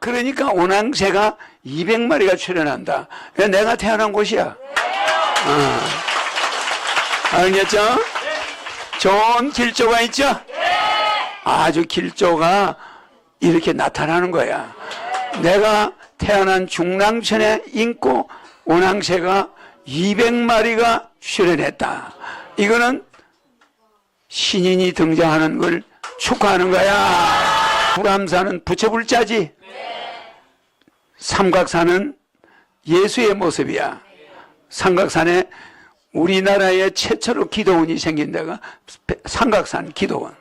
그러니까 오낭새가 200마리가 출현한다. 내가 태어난 곳이야. 어. 알겠죠? 좋은 길조가 있죠? 아주 길조가 이렇게 나타나는 거야. 내가 태어난 중랑천에 인고 오낭새가 200마리가 출현했다. 이거는 신인이 등장하는 걸 축하하는 거야. 불암산은 부처불자지. 삼각산은 예수의 모습이야. 삼각산에 우리나라에 최초로 기도원이 생긴 데가 삼각산 기도원.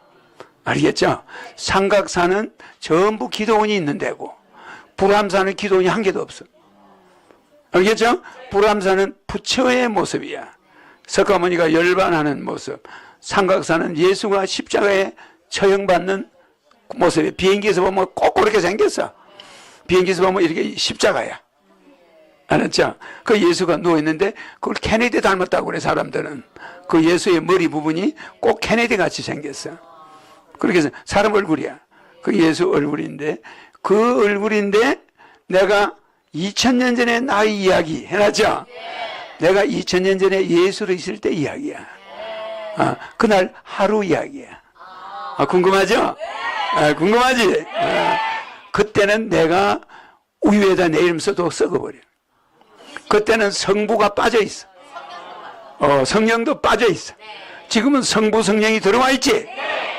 알겠죠? 삼각산은 전부 기도원이 있는 데고, 불암산은 기도원이 한 개도 없어. 알겠죠? 불암산은 부처의 모습이야. 석가모니가 열반하는 모습. 삼각산은 예수가 십자가에 처형받는 모습이 비행기에서 보면 꼭 그렇게 생겼어. 비행기에서 보면 이렇게 십자가야. 알았죠? 그 예수가 누워있는데 그걸 케네디 닮았다고 그래, 사람들은. 그 예수의 머리 부분이 꼭 케네디 같이 생겼어. 그렇게 해서 사람 얼굴이야. 그 예수 얼굴인데 그 얼굴인데 내가 2000년 전에 나의 이야기 해놨죠? 내가 2000년 전에 예수로 있을 때 이야기야. 아, 그날 하루 이야기야. 아, 궁금하죠? 아, 궁금하지? 아, 그때는 내가 우유에다 내 이름 써도 썩어버려. 그때는 성부가 빠져 있어. 어, 성령도 빠져 있어. 지금은 성부 성령이 들어와 있지.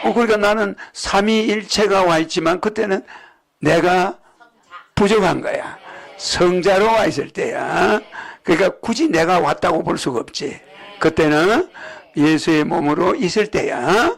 어, 그러니까 나는 삼위일체가 와 있지만 그때는 내가 부족한 거야. 성자로 와 있을 때야. 그러니까 굳이 내가 왔다고 볼 수가 없지. 그때는 예수의 몸으로 있을 때야.